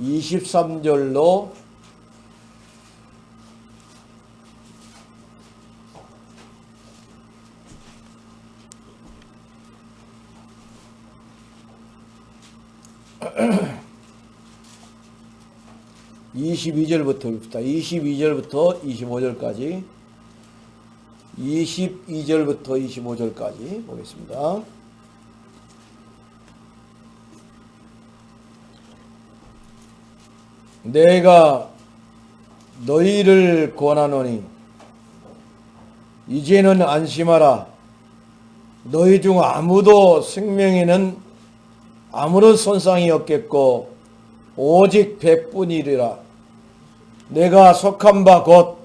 23절로 22절부터입니다. 22절부터 25절까지 22절부터 25절까지 보겠습니다. 내가 너희를 권하노니 이제는 안심하라. 너희 중 아무도 생명에는 아무런 손상이 없겠고 오직 배뿐이리라. 내가 속한 바 곧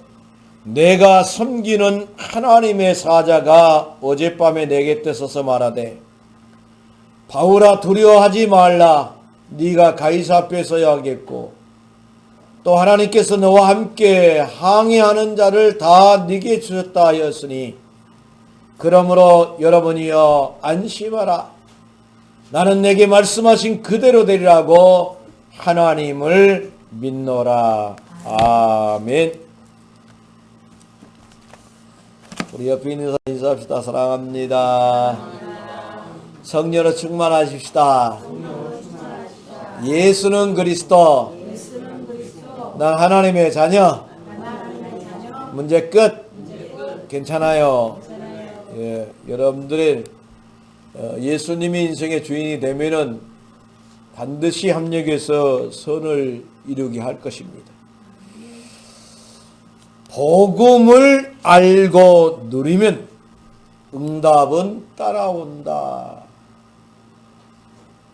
내가 섬기는 하나님의 사자가 어젯밤에 내게 떼서서 말하되 바울아 두려워하지 말라. 네가 가이사 앞에 서야 하겠고 또 하나님께서 너와 함께 항해하는 자를 다 네게 주셨다 하였으니 그러므로 여러분이여 안심하라. 나는 내게 말씀하신 그대로 되리라고 하나님을 믿노라. 아멘. 우리 옆에 있는 사람 인사합시다. 사랑합니다. 성령으로 충만하십시다. 예수는 그리스도. 난 하나님의 자녀. 문제 끝. 괜찮아요. 예, 여러분들의 어, 예수님이 인생의 주인이 되면은 반드시 합력해서 선을 이루게 할 것입니다. 복음을 알고 누리면 응답은 따라온다.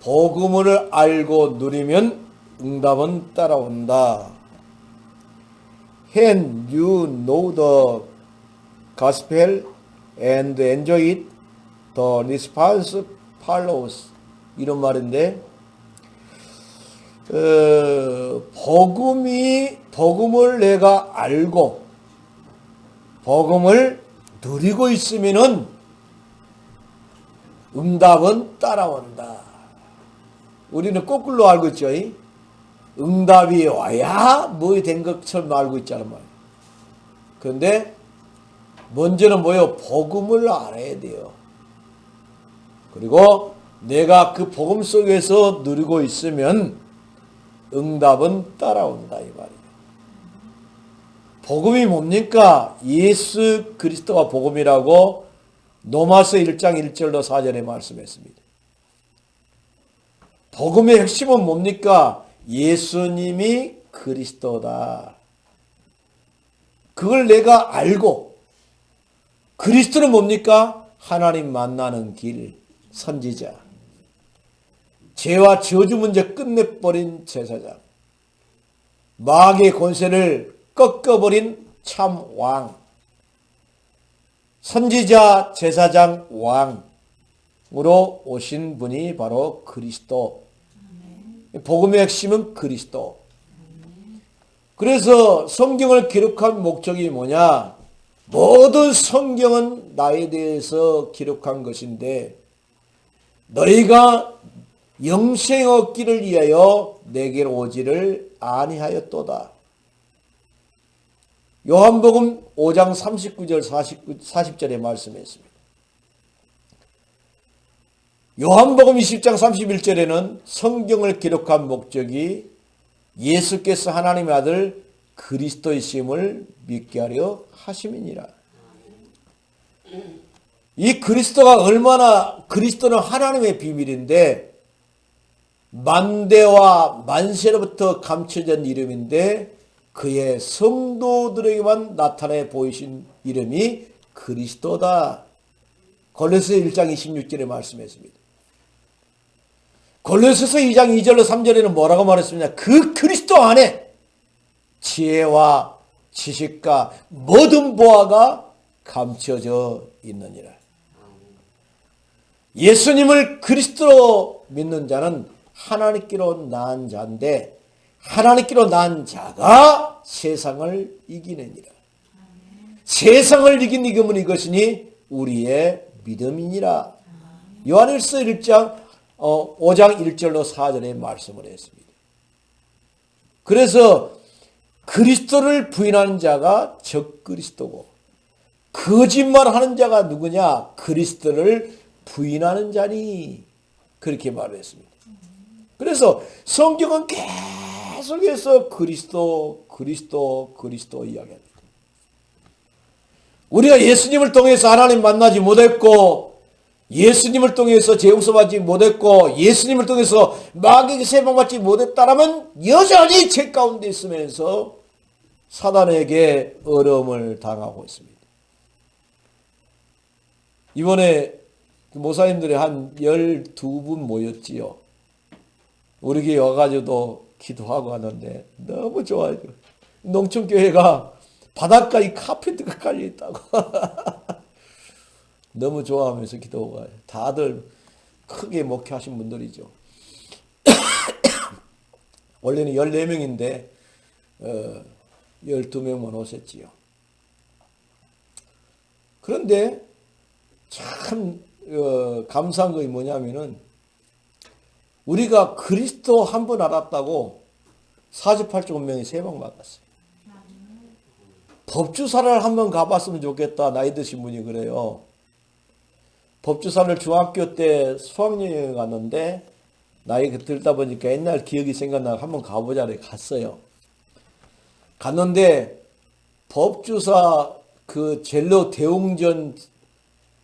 복음을 알고 누리면 응답은 따라온다. When you know the gospel and enjoy it, the response follows. 이런 말인데, 어, 복음이, 복음을 내가 알고, 복음을 누리고 있으면은 응답은 따라온다. 우리는 거꾸로 알고 있죠. 이? 응답이 와야 뭐 된 것처럼 알고 있잖아 말이야. 그런데 먼저는 뭐요? 복음을 알아야 돼요. 그리고 내가 그 복음 속에서 누리고 있으면 응답은 따라온다 이 말이에요. 복음이 뭡니까? 예수 그리스도가 복음이라고 노마서 1장 1절로 4절에 말씀했습니다. 복음의 핵심은 뭡니까? 예수님이 그리스도다. 그걸 내가 알고 그리스도는 뭡니까? 하나님 만나는 길, 선지자. 죄와 저주 문제 끝내버린 제사장. 마귀의 권세를 꺾어버린 참 왕. 선지자, 제사장, 왕으로 오신 분이 바로 그리스도. 복음의 핵심은 그리스도. 그래서 성경을 기록한 목적이 뭐냐? 모든 성경은 나에 대해서 기록한 것인데 너희가 영생 얻기를 위하여 내게로 오지를 아니하였도다. 요한복음 5장 39절 49, 40절에 말씀했습니다. 요한복음 20장 31절에는 성경을 기록한 목적이 예수께서 하나님의 아들 그리스도이심을 믿게 하려 하심이니라. 이 그리스도가 얼마나 그리스도는 하나님의 비밀인데 만대와 만세로부터 감춰진 이름인데 그의 성도들에게만 나타내 보이신 이름이 그리스도다. 골로새 1장 26절에 말씀했습니다. 골로새서 2장 2절로 3절에는 뭐라고 말했습니까? 그 그리스도 안에 지혜와 지식과 모든 보화가 감춰져 있느니라. 예수님을 그리스도로 믿는 자는 하나님께로 난 자인데 하나님께로 난 자가 세상을 이기느니라. 세상을 이긴 이금은 이것이니 우리의 믿음이니라. 요한일서 1장 어, 5장 1절로 4절에 말씀을 했습니다. 그래서 그리스도를 부인하는 자가 적그리스도고 거짓말하는 자가 누구냐? 그리스도를 부인하는 자니 그렇게 말했습니다. 그래서 성경은 계속해서 그리스도, 그리스도, 그리스도 이야기합니다. 우리가 예수님을 통해서 하나님 만나지 못했고 예수님을 통해서 재용서받지 못했고 예수님을 통해서 마귀에게 세방받지 못했다라면 여전히 죄 가운데 있으면서 사단에게 어려움을 당하고 있습니다. 이번에 그 모사님들이 한 12분 모였지요. 우리 교회 와가지고도 기도하고 하는데 너무 좋아요. 농촌교회가 바닷가에 카페트가 깔려있다고. 너무 좋아하면서 기도가 요 다들 크게 목회하신 분들이죠. 원래는 14명인데 어, 12명만 오셨지요. 그런데 참 어, 감사한 것이 뭐냐면은 우리가 그리스도 한 번 알았다고 48조 운명이 세번 받았어요. 법주사를 한 번 가봤으면 좋겠다. 나이 드신 분이 그래요. 법주사를 중학교 때 수학여행 갔는데 나이 들다 보니까 옛날 기억이 생각나고 한번 가보자 래 갔어요. 갔는데 법주사 그 젤로 대웅전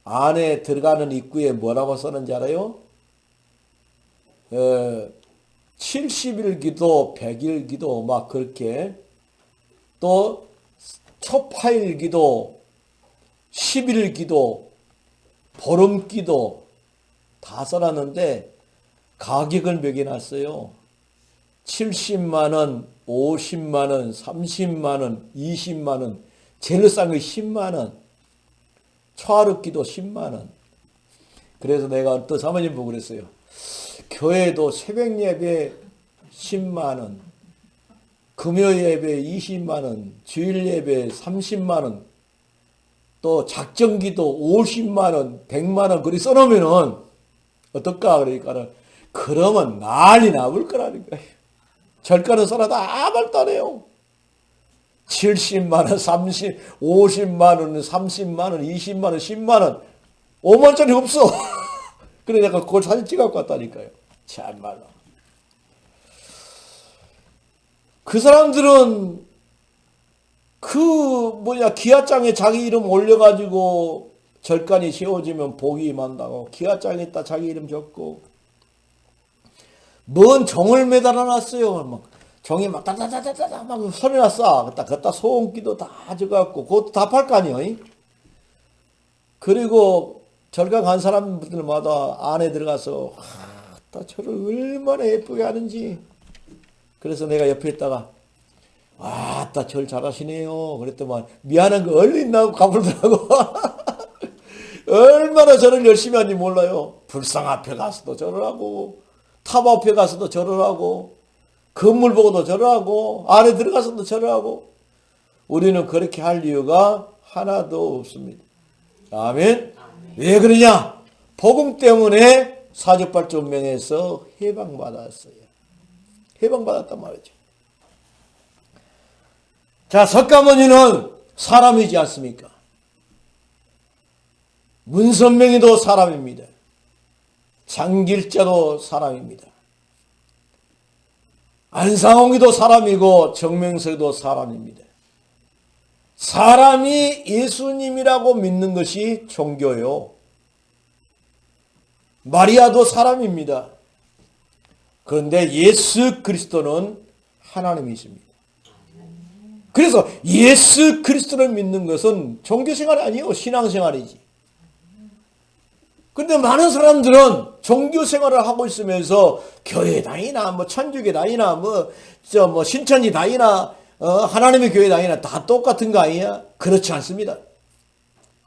안에 들어가는 입구에 뭐라고 써는지 알아요? 어, 70일 기도, 100일 기도 막 그렇게 또 초파일 기도, 10일 기도, 보름 기도 다 써놨는데 가격을 매겨놨어요. 70만 원, 50만 원, 30만 원, 20만 원, 제일 싼 거 10만 원, 초하루 기도 10만 원. 그래서 내가 어떤 사모님 보고 그랬어요. 교회도 새벽 예배 10만 원, 금요 예배 20만 원, 주일 예배 30만 원, 또 작정기도 50만 원, 100만 원 그리 써놓으면은 어떨까 그러니까는 그러면 난리 거라는 거예요. 절가는 써놔도 아무 말도 안 해요. 70만 원, 30, 50만 원, 30만 원, 20만 원, 10만 원, 5만 원짜리 없어. 그래 내가 그걸 사진 찍어갖고 왔다니까요. 참말로. 그 사람들은 그 뭐냐 기아장에 자기 이름 올려가지고 절간이 세워지면 복이 임한다고 기아장에다 자기 이름 적고 뭔 정을 매달아 놨어요. 막 정이 막 따다다다다 막 소리 났어. 그다 그다 소음기도 다 적어갖고 그것도 다 팔 거 아니에요. 그리고 절간 간 사람들마다 안에 들어가서 아, 저를 얼마나 예쁘게 하는지. 그래서 내가 옆에 있다가 아따 절 잘하시네요. 그랬더만 미안한 거 얼른 나고 가불더라고. 얼마나 저를 열심히 하는지 몰라요. 불상 앞에 가서도 절을 하고 탑 앞에 가서도 절을 하고 건물 보고도 절을 하고 안에 들어가서도 절을 하고 우리는 그렇게 할 이유가 하나도 없습니다. 아멘. 왜 그러냐? 복음 때문에 사주팔종명에서 해방받았어요. 해방받았단 말이죠. 자, 석가모니는 사람이지 않습니까? 문선명이도 사람입니다. 장길자도 사람입니다. 안상홍이도 사람이고 정명석도 사람입니다. 사람이 예수님이라고 믿는 것이 종교요. 마리아도 사람입니다. 그런데 예수 그리스도는 하나님이십니다. 그래서 예수 그리스도를 믿는 것은 종교생활이 아니에요. 신앙생활이지. 근데 많은 사람들은 종교 생활을 하고 있으면서 교회 다니나 뭐 천주교 다니나 뭐저뭐 신천지 다니나 어 하나님의 교회 다니나 다 똑같은 거 아니야? 그렇지 않습니다.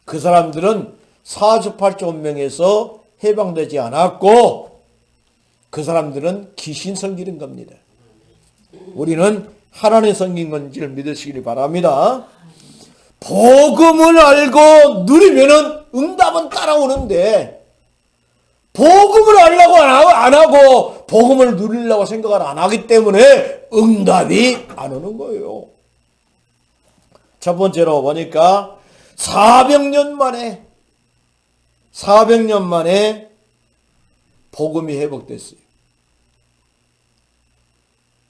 그 사람들은 사주팔조 운명에서 해방되지 않았고 그 사람들은 귀신 섬기는 겁니다. 우리는 하나님 섬긴 건지를 믿으시기 바랍니다. 복음을 알고 누리면은 응답은 따라오는데 복음을 알라고 안 하고 복음을 누리려고 생각을 안 하기 때문에 응답이 안 오는 거예요. 첫 번째로 보니까 400년 만에 400년 만에 복음이 회복됐어요.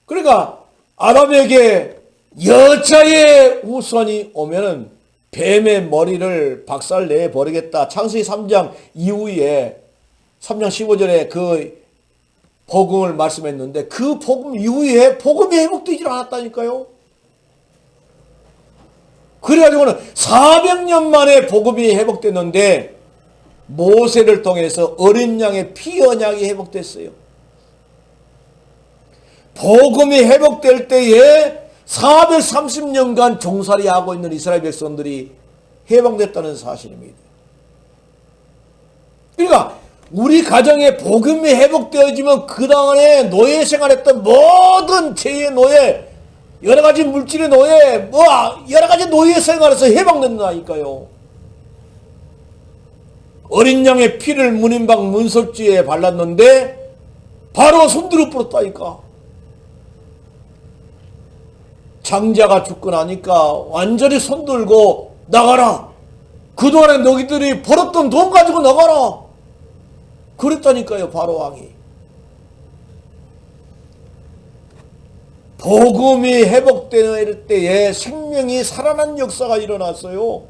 그러니까 아람에게 여자의 우선이 오면은 뱀의 머리를 박살 내 버리겠다. 창세기 3장 이후에 3장 15절에 그 복음을 말씀했는데 그 복음 이후에 복음이 회복되질 않았다니까요. 그래가지고는 400년 만에 복음이 회복됐는데 모세를 통해서 어린 양의 피 언약이 회복됐어요. 복음이 회복될 때에 430년간 종살이 하고 있는 이스라엘 백성들이 해방됐다는 사실입니다. 그러니까 우리 가정에 복음이 회복되어지면 그동안에 노예 생활했던 모든 죄의 노예, 여러 가지 물질의 노예, 뭐 여러 가지 노예 생활에서 해방된다니까요. 어린 양의 피를 문인방 문설주에 발랐는데 바로 손들어 뿌렸다니까. 장자가 죽고 나니까 완전히 손들고 나가라. 그동안에 너희들이 벌었던 돈 가지고 나가라. 그랬다니까요, 바로 왕이. 복음이 회복될 때에 생명이 살아난 역사가 일어났어요.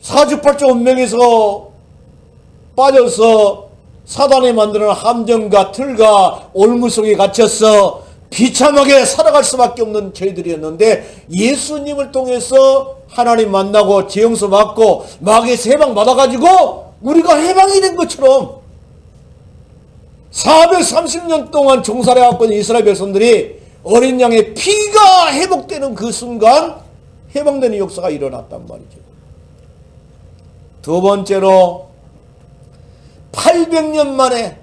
사주팔자 운명에서 빠져서 사단이 만드는 함정과 틀과 올무 속에 갇혀서 비참하게 살아갈 수밖에 없는 저희들이었는데 예수님을 통해서 하나님 만나고 재용서 받고 마귀에서 해방 받아가지고 우리가 해방이 된 것처럼 430년 동안 종살해왔고 이스라엘 백성들이 어린 양의 피가 회복되는 그 순간 해방되는 역사가 일어났단 말이죠. 두 번째로 800년 만에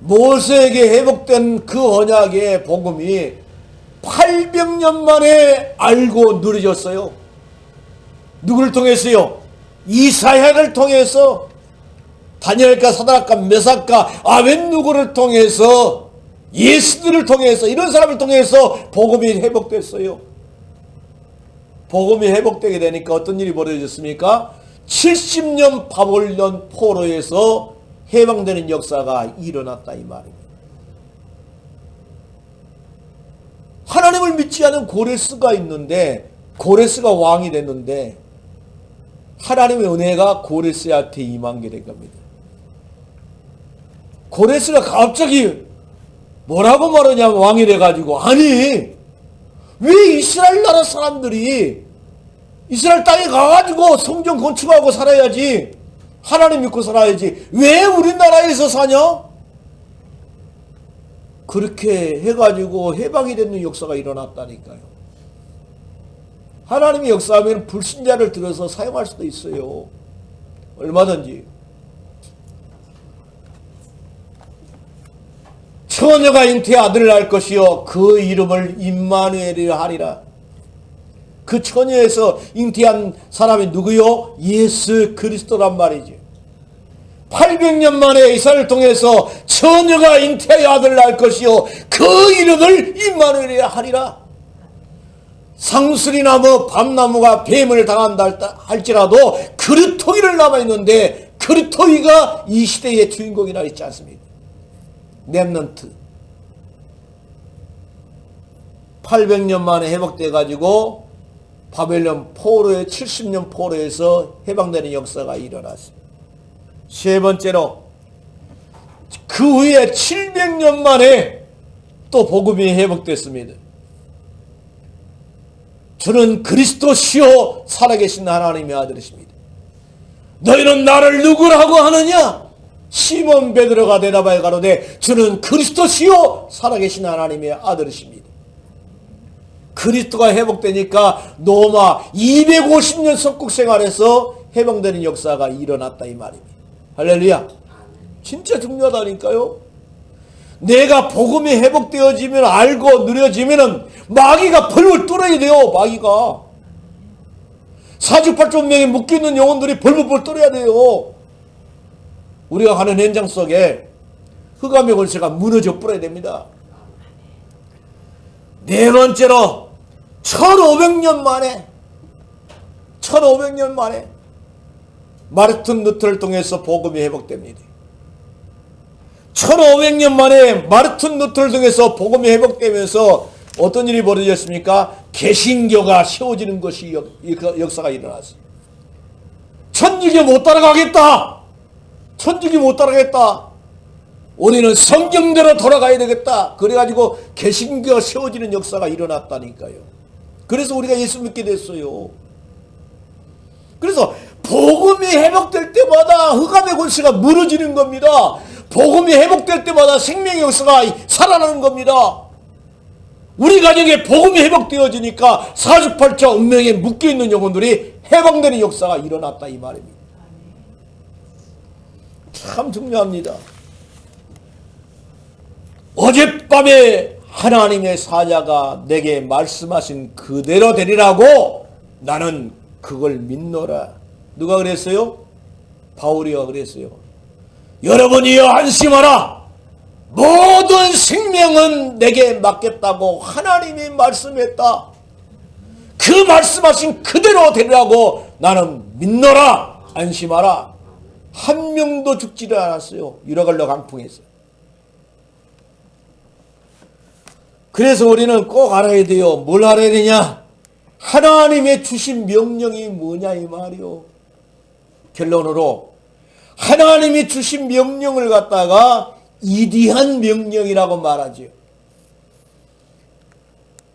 모세에게 회복된 그 언약의 복음이 800년 만에 알고 누려졌어요. 누구를 통해서요? 이사야를 통해서 다니엘과 사다락과 메삭과 아벤누고를 통해서 예수들을 통해서 이런 사람을 통해서 복음이 회복됐어요. 복음이 회복되게 되니까 어떤 일이 벌어졌습니까? 70년 바볼론 포로에서 해방되는 역사가 일어났다 이 말입니다. 하나님을 믿지 않은 고레스가 있는데 고레스가 왕이 됐는데 하나님의 은혜가 고레스한테 임한 게 된 겁니다. 고레스가 갑자기 뭐라고 말하냐면 왕이 돼가지고 아니 왜 이스라엘 나라 사람들이 이스라엘 땅에 가가지고 성전 건축하고 살아야지 하나님 믿고 살아야지 왜 우리나라에서 사냐? 그렇게 해가지고 해방이 되는 역사가 일어났다니까요. 하나님의 역사하면 불신자를 들어서 사용할 수도 있어요. 얼마든지. 처녀가 잉태 아들을 낳을 것이요 그 이름을 임마누엘이라 하리라. 그 처녀에서 잉태한 사람이 누구요? 예수 그리스도란 말이지. 800년 만에 이사를 통해서 처녀가 잉태하여 아들을 낳을 것이요 그 이름을 임마누엘이라 하리라. 상수리나무 밤나무가 뱀을 당한다 할지라도 그르토이를 남아있는데 그르토이가 이 시대의 주인공이라 있지 않습니까? 랩넌트 800년 만에 회복돼 가지고 바벨론 포로의 70년 포로에서 해방되는 역사가 일어났습니다. 세 번째로 그 후에 700년 만에 또 복음이 회복됐습니다. 저는 그리스도시요 살아계신 하나님의 아들이십니다. 너희는 나를 누구라고 하느냐? 시몬 베드로가 대답하여 가로되 저는 그리스도시요 살아계신 하나님의 아들이십니다. 그리스도가 회복되니까 노마 250년 석국 생활에서 해방되는 역사가 일어났다 이 말입니다. 할렐루야. 진짜 중요하다니까요. 내가 복음이 회복되어지면 알고 누려지면은 마귀가 벌벌 뚫어야 돼요. 마귀가 사주팔종명에 묶여있는 영혼들이 벌벌 뚫어야 돼요. 우리가 가는 현장 속에 흑암의 권세가 무너져 버려야 됩니다. 네 번째로 1500년 만에 1500년 만에 마르틴 루터를 통해서 복음이 회복됩니다. 1500년 만에 마르틴 루터를 통해서 복음이 회복되면서 어떤 일이 벌어졌습니까? 개신교가 세워지는 것이 역, 역사가 일어났어요. 천주교 못 따라가겠다. 천주교 못 따라가겠다. 우리는 성경대로 돌아가야 되겠다. 그래가지고 개신교가 세워지는 역사가 일어났다니까요. 그래서 우리가 예수 믿게 됐어요. 그래서 복음이 회복될 때마다 흑암의 권세가 무너지는 겁니다. 복음이 회복될 때마다 생명의 역사가 살아나는 겁니다. 우리 가정에 복음이 회복되어지니까 사주팔자 운명에 묶여있는 영혼들이 해방되는 역사가 일어났다 이 말입니다. 참 중요합니다. 어젯밤에 하나님의 사자가 내게 말씀하신 그대로 되리라고 나는 그걸 믿노라. 누가 그랬어요? 바울이가 그랬어요. 여러분이여 안심하라. 모든 생명은 내게 맡겼다고 하나님이 말씀했다. 그 말씀하신 그대로 되리라고 나는 믿노라. 안심하라. 한 명도 죽지를 않았어요. 유라갈로 강풍에서. 그래서 우리는 꼭 알아야 돼요. 뭘 알아야 되냐? 하나님의 주신 명령이 뭐냐 이 말이요. 결론으로 하나님이 주신 명령을 갖다가 이디한 명령이라고 말하죠.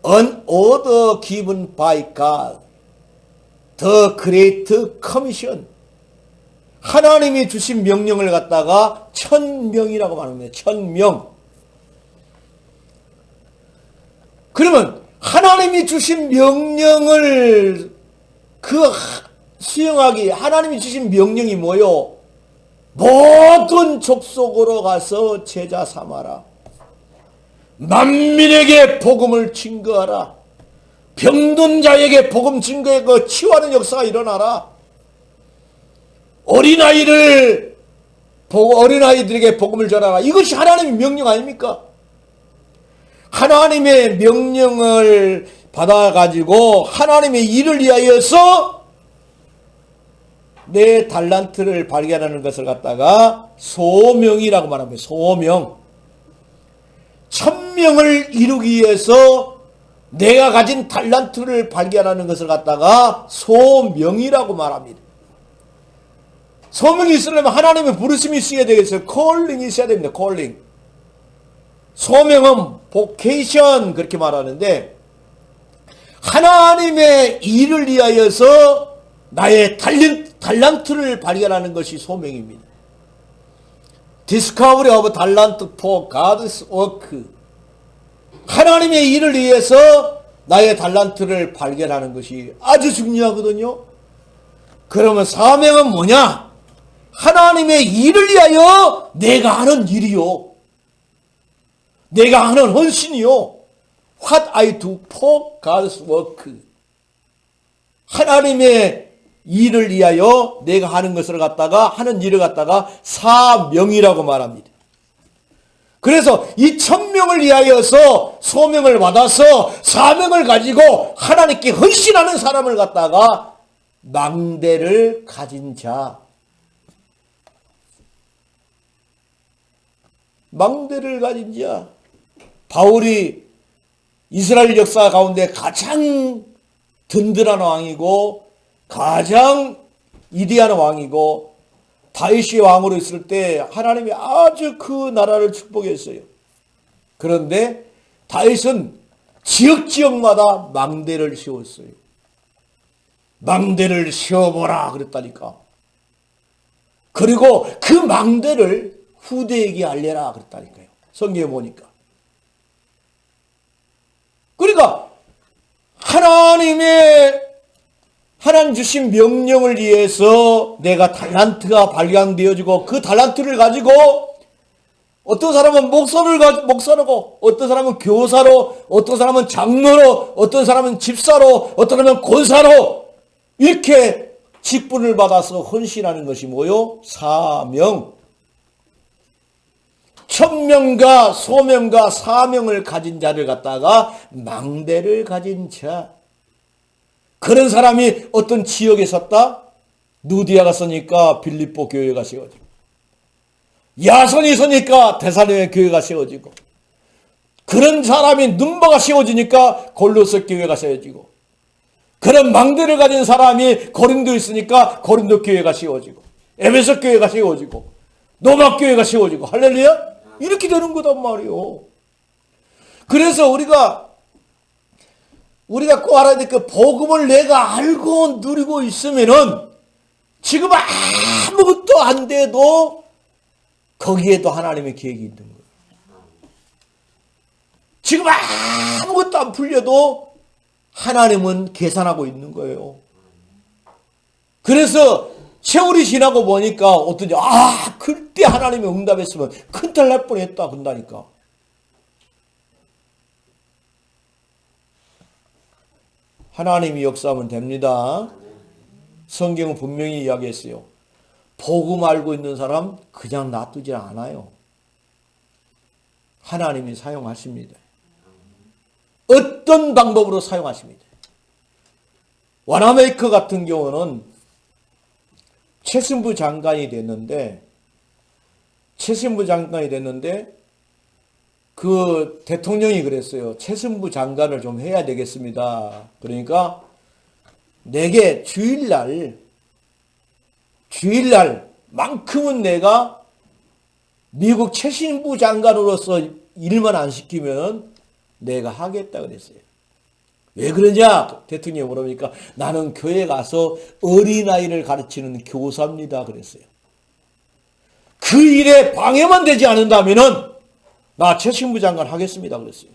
An order given by God, the Great Commission. 하나님이 주신 명령을 갖다가 천명이라고 말합니다. 천명. 그러면 하나님이 주신 명령을 그 수행하기 하나님이 주신 명령이 뭐요? 모든 족속으로 가서 제자 삼아라. 만민에게 복음을 증거하라. 병든 자에게 복음 증거해 그 치유하는 역사가 일어나라. 어린아이를 어린아이들에게 복음을 전하라. 이것이 하나님의 명령 아닙니까? 하나님의 명령을 받아가지고 하나님의 일을 위하여서 내 달란트를 발견하는 것을 갖다가 소명이라고 말합니다. 소명. 천명을 이루기 위해서 내가 가진 달란트를 발견하는 것을 갖다가 소명이라고 말합니다. 소명이 있으려면 하나님의 부르심이 있어야 되겠어요. 콜링이 있어야 됩니다. 콜링. 소명은 보케이션 그렇게 말하는데 하나님의 일을 위하여서 나의 달린, 달란트를 발견하는 것이 소명입니다. Discovery of talent for God's work. 하나님의 일을 위해서 나의 달란트를 발견하는 것이 아주 중요하거든요. 그러면 사명은 뭐냐? 하나님의 일을 위하여 내가 하는 일이요. 내가 하는 헌신이요. What I do for God's work. 하나님의 일을 위하여 내가 하는 것을 갖다가 하는 일을 갖다가 사명이라고 말합니다. 그래서 이 천명을 위하여서 소명을 받아서 사명을 가지고 하나님께 헌신하는 사람을 갖다가 망대를 가진 자. 망대를 가진 자. 바울이 이스라엘 역사 가운데 가장 든든한 왕이고 가장 이디한 왕이고 다윗이 왕으로 있을 때 하나님이 아주 그 나라를 축복했어요. 그런데 다윗은 지역 지역마다 망대를 세웠어요. 망대를 세워보라 그랬다니까. 그리고 그 망대를 후대에게 알려라 그랬다니까요. 성경에 보니까. 그러니까 하나님의 하나님 주신 명령을 위해서 내가 달란트가 발견되어지고 그 달란트를 가지고 어떤 사람은 목사를 가 목사라고 어떤 사람은 교사로 어떤 사람은 장로로 어떤 사람은 집사로 어떤 사람은 권사로 이렇게 직분을 받아서 헌신하는 것이 뭐요? 사명. 천명과 소명과 사명을 가진 자를 갖다가 망대를 가진 자. 그런 사람이 어떤 지역에 섰다? 누디아가 서니까 빌립보 교회가 세워지고 야손이 서니까 대사령의 교회가 세워지고 그런 사람이 눈바가 세워지니까 골로새 교회가 세워지고 그런 망대를 가진 사람이 고린도에 있으니까 고린도 교회가 세워지고 에베소 교회가 세워지고 노막 교회가 세워지고 할렐루야 이렇게 되는 거단 말이요. 그래서 우리가 우리가 꼭 알아야 될 그 복음을 내가 알고 누리고 있으면은 지금 아무것도 안 돼도 거기에도 하나님의 계획이 있는 거예요. 지금 아무것도 안 풀려도 하나님은 계산하고 있는 거예요. 그래서 세월이 지나고 보니까 어떠냐. 아, 그때 하나님이 응답했으면 큰탈 날 뻔했다. 그런다니까. 하나님이 역사하면 됩니다. 성경은 분명히 이야기했어요. 복음 알고 있는 사람 그냥 놔두지 않아요. 하나님이 사용하십니다. 어떤 방법으로 사용하십니다. 와나메이커 같은 경우는 최신부 장관이 됐는데 최신부 장관이 됐는데 그 대통령이 그랬어요. 최신부 장관을 좀 해야 되겠습니다. 그러니까 내게 주일날 주일날만큼은 내가 미국 최신부 장관으로서 일만 안 시키면 내가 하겠다 그랬어요. 왜 그러냐? 대통령이 물으니까 나는 교회 가서 어린아이를 가르치는 교사입니다. 그랬어요. 그 일에 방해만 되지 않는다면은 나 최신부 장관 하겠습니다. 그랬어요.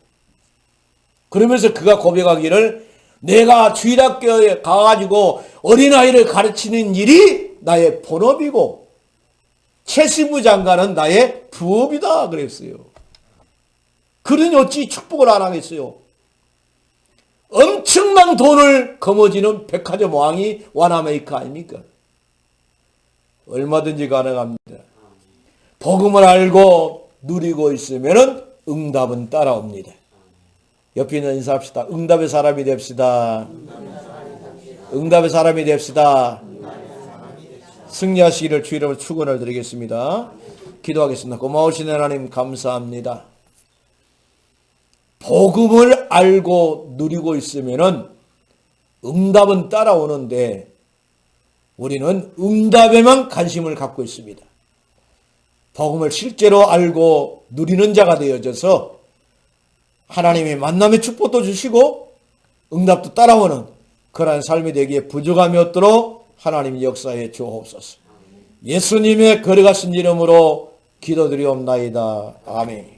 그러면서 그가 고백하기를 내가 주일학교에 가가지고 어린아이를 가르치는 일이 나의 본업이고 최신부 장관은 나의 부업이다. 그랬어요. 그러니 어찌 축복을 안 하겠어요? 엄청난 돈을 거머쥐는 백화점 왕이 와나메이커 아닙니까? 얼마든지 가능합니다. 복음을 알고 누리고 있으면 응답은 따라옵니다. 옆에 있는 인사합시다. 응답의 사람이 됩시다. 응답의 사람이 됩시다. 승리하시기를 주 이름으로 축원을 드리겠습니다. 기도하겠습니다. 고마우신 하나님 감사합니다. 복음을 알고 누리고 있으면은 응답은 따라오는데 우리는 응답에만 관심을 갖고 있습니다. 복음을 실제로 알고 누리는 자가 되어져서 하나님의 만남의 축복도 주시고 응답도 따라오는 그러한 삶이 되기에 부족함이 없도록 하나님 역사에 주옵소서. 예수님의 거룩하신 이름으로 기도드리옵나이다. 아멘.